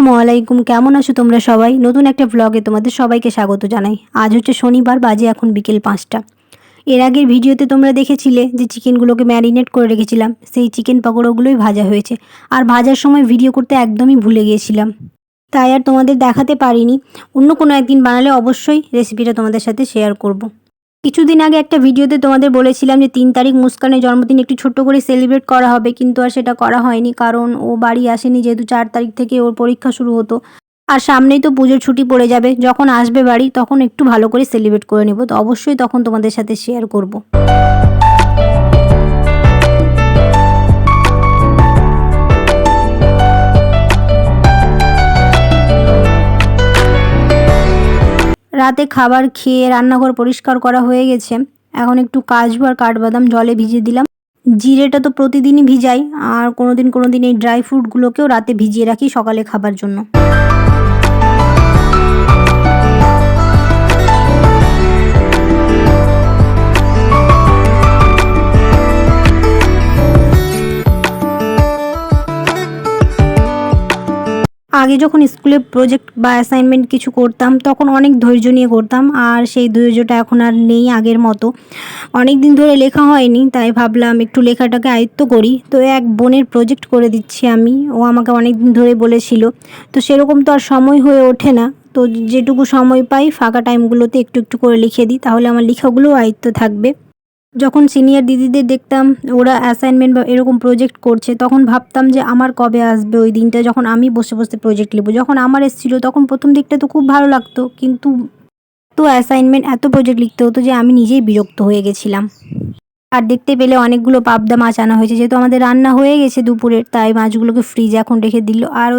আসসালামু আলাইকুম। কেমন আছো তোমরা সবাই? নতুন একটা ব্লগে তোমাদের সবাইকে স্বাগত জানাই। আজ হচ্ছে শনিবার, বাজে এখন বিকেল পাঁচটা। এর আগের ভিডিওতে তোমরা দেখেছিলে যে চিকেনগুলোকে ম্যারিনেট করে রেখেছিলাম। সেই চিকেন পকোড়াগুলোই ভাজা হয়েছে। আর ভাজার সময় ভিডিও করতে একদমই ভুলে গিয়েছিলাম। তাই আর তোমাদের দেখাতে পারিনি। অন্য কোনো একদিন বানালে অবশ্যই রেসিপিটা তোমাদের সাথে শেয়ার করব। কিছুদিন আগে একটা ভিডিওতে তোমাদের বলেছিলাম যে তিন তারিখ মুস্কানের জন্মদিন, একটু ছোট্ট করে সেলিব্রেট করা হবে, কিন্তু আর সেটা করা হয়নি কারণ ও বাড়ি আসেনি, যেহেতু চার তারিখ থেকে ওর পরীক্ষা শুরু হতো আর সামনেই তো পুজোর ছুটি পড়ে যাবে, যখন আসবে বাড়ি তখন একটু ভালো করে সেলিব্রেট করে নেব, তো অবশ্যই তখন তোমাদের সাথে শেয়ার করব। রাতে খাবার খেয়ে রান্নাঘর পরিষ্কার করা হয়ে গেছে। এখন একটু কাজু আর কাঠবাদাম জলে ভিজিয়ে দিলাম। জিরেটা তো প্রতিদিনই ভিজাই, আর কোনোদিন কোনোদিন কোনো দিন এই ড্রাই ফ্রুটগুলোকেও রাতে ভিজিয়ে রাখি সকালে খাবার জন্য। আগে যখন স্কুলে প্রজেক্ট বা অ্যাসাইনমেন্ট কিছু করতাম, তখন অনেক ধৈর্য নিয়ে করতাম। আর সেই ধৈর্যটা এখন আর নেই আগের মতো। অনেক দিন ধরে লেখা হয়নি, তাই ভাবলাম একটু লেখাটাকে আয়ত্ত করি। তো এক বোনের প্রজেক্ট করে দিচ্ছি আমি। ও আমাকে অনেক দিন ধরে বলেছিল। তো সেরকম তো আর সময় হয়ে ওঠে না। তো যেটুকু সময় পাই, ফাঁকা টাইমগুলোতে একটু একটু করে লিখে দিই। তাহলে আমার লেখাগুলোও আয়ত্ত থাকবে। যখন সিনিয়র দিদিদের দেখতাম, ওরা অ্যাসাইনমেন্ট বা এরকম প্রজেক্ট করছে, তখন ভাবতাম যে আমার কবে আসবে ওই দিনটা, যখন আমি বসে বসে প্রজেক্ট লিখব যখন আমার এসেছিল, তখন প্রথম দিকটা তো খুব ভালো লাগতো, কিন্তু তো অ্যাসাইনমেন্ট এত প্রজেক্ট লিখতে হতো যে আমি নিজেই বিরক্ত হয়ে গেছিলাম। আর দেখতে পেলে অনেকগুলো পাবদা মাছ আনা হয়েছে, যেহেতু আমাদের রান্না হয়ে গেছে দুপুরের, তাই মাছগুলোকে ফ্রিজে এখন রেখে দিল। আর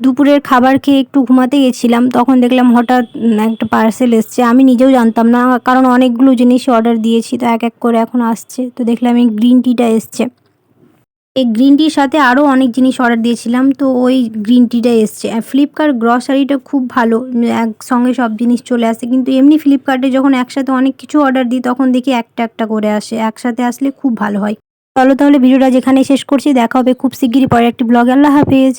দুপুরের খাবার খেয়ে একটু ঘুমাতে গেছিলাম, তখন দেখলাম হঠাৎ একটা পার্সেল এসছে। আমি নিজেও জানতাম না, কারণ অনেকগুলো জিনিস অর্ডার দিয়েছি, তো এক এক করে এখন আসছে। তো দেখলাম এই গ্রিন টিটা এসছে। এই গ্রিন টির সাথে আরও অনেক জিনিস অর্ডার দিয়েছিলাম, তো ওই গ্রিন টিটা এসছে। ফ্লিপকার্ট গ্রসারিটা খুব ভালো একসঙ্গে সব জিনিস চলে আসে। কিন্তু এমনি ফ্লিপকার্টে যখন একসাথে অনেক কিছু অর্ডার দিই, তখন দেখি একটা একটা করে আসে। একসাথে আসলে খুব ভালো হয়। চলো তাহলে ভিডিওটা যেখানে শেষ করছি, দেখা হবে খুব শিগগিরই পরে একটি ব্লগ আল্লাহ হাফেজ।